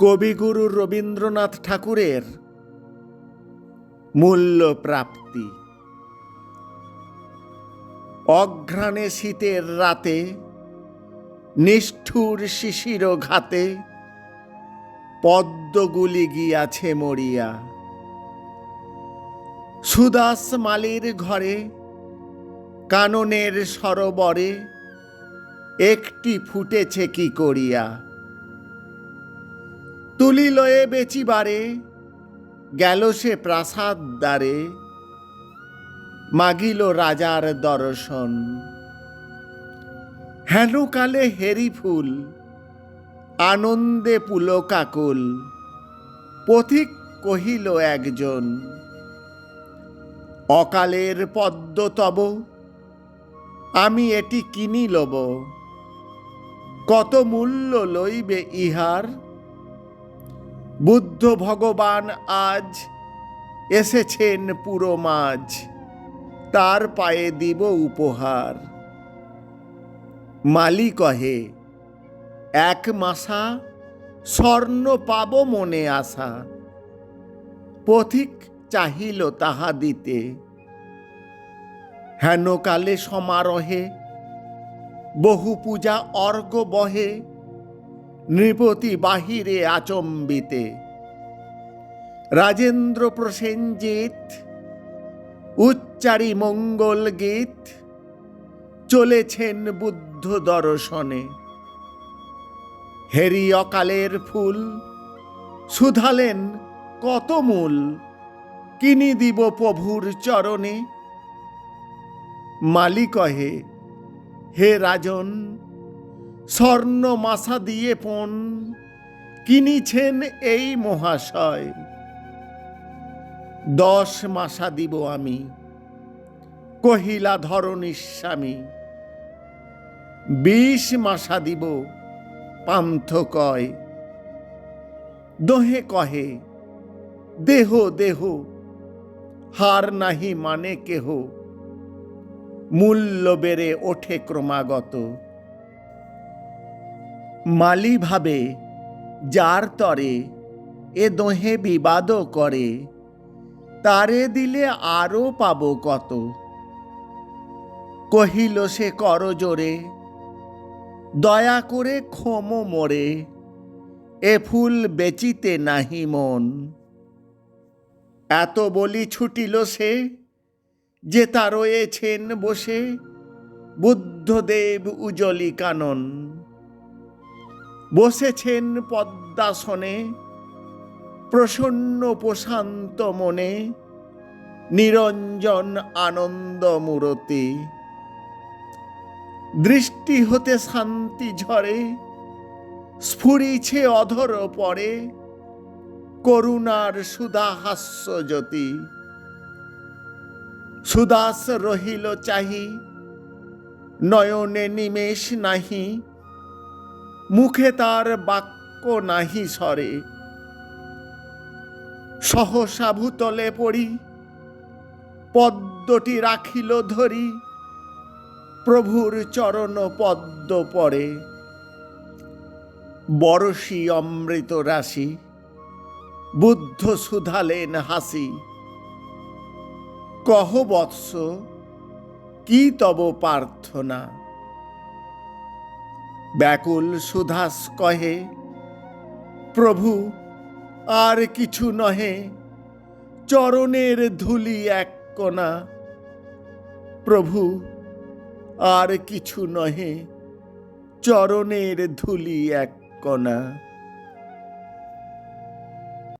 কবিগুরু রবীন্দ্রনাথ ঠাকুরের মূল্য প্রাপ্তি অঘ্রাণে শীতের রাতে, নিষ্ঠুর শিশির ঘাতে, পদ্মগুলি গিয়াছে মরিয়া। সুদাস মালির ঘরে, কাননের সরোবরে, একটি ফুটেছে কি করিয়া? তুলিলয়ে বেচিবারে, গেল সে প্রাসাদ দ্বারে। মাগিল রাজার দর্শন। হেন কালে হেরি ফুল, আনন্দে পুলকাকুল পথিক কহিল একজন, অকালের পদ্ম তব, আমি এটি কিনি লব, কত মূল্য লইবে ইহার? বুদ্ধ ভগবান আজ এসেছেন পুরো মাঝ। তার পায়ে দিব উপহার। মালি কহে এক মাসা স্বর্ণ পাব মনে আশা। পথিক চাহিল তাহা দিতে। হেন কালে সমারোহে বহু পূজা অর্ঘ বহে। নৃপতি বাহিরে আচম্বিতে। রাজেন্দ্র প্রসেনজিৎ, উচ্চারি মঙ্গল গীত, চলেছেন বুদ্ধ দর্শনে। হেরি অকালের ফুল, সুধালেন কত মূল, কিনি দিব প্রভুর চরণে। মালি কহে হে রাজন স্বর্ণ মাসা দিয়ে পণ কিনিছেন এই মহাশয়। দশ মাসা দিব আমি, কহিলা ধরণীর স্বামী। বিশ মাসা দিব পান্থ কয়। দোহে কহে, দেহ দেহ, হার নাহি মানে কেহ। মূল্য বেড়ে ওঠে ক্রমাগত। মালি ভাবে যার তরে এ দোহে বিবাদ করে, তারে দিলে আরও পাব কত? কহিল সে করজোরে, দয়া করে ক্ষম মোরে, এ ফুল বেচিতে নাহি মন। এত বলি ছুটিল সে, যে তা রয়েছেন বসে, বুদ্ধদেব উজলি কানন। বসেছেন পদ্মাসনে, প্রসন্ন প্রশান্ত মনে, নিরঞ্জন আনন্দ মূরতি দৃষ্টি হতে শান্তি ঝরে, স্ফুরিছে অধর পরে, করুণার সুধা হাস্য জ্যোতি। সুদাস রহিল চাহি, নয়নে নিমেষ নাহি মুখে তার বাক্য নাহি সরে। সহসা ভূতলে পড়ি, পদ্মটি রাখিল ধরি, প্রভুর চরণ পদ্ম পড়ে। বরশি অমৃত রাশি, বুদ্ধ সুধালেন হাসি। কহ বৎস, কি তব প্রার্থনা? ব্যাকুল সুধাস কহে, প্রভু, আর কিছু নহে, চরণের ধুলি এক কণা। প্রভু, আর কিছু নহে, চরণের ধুলি এক কণা।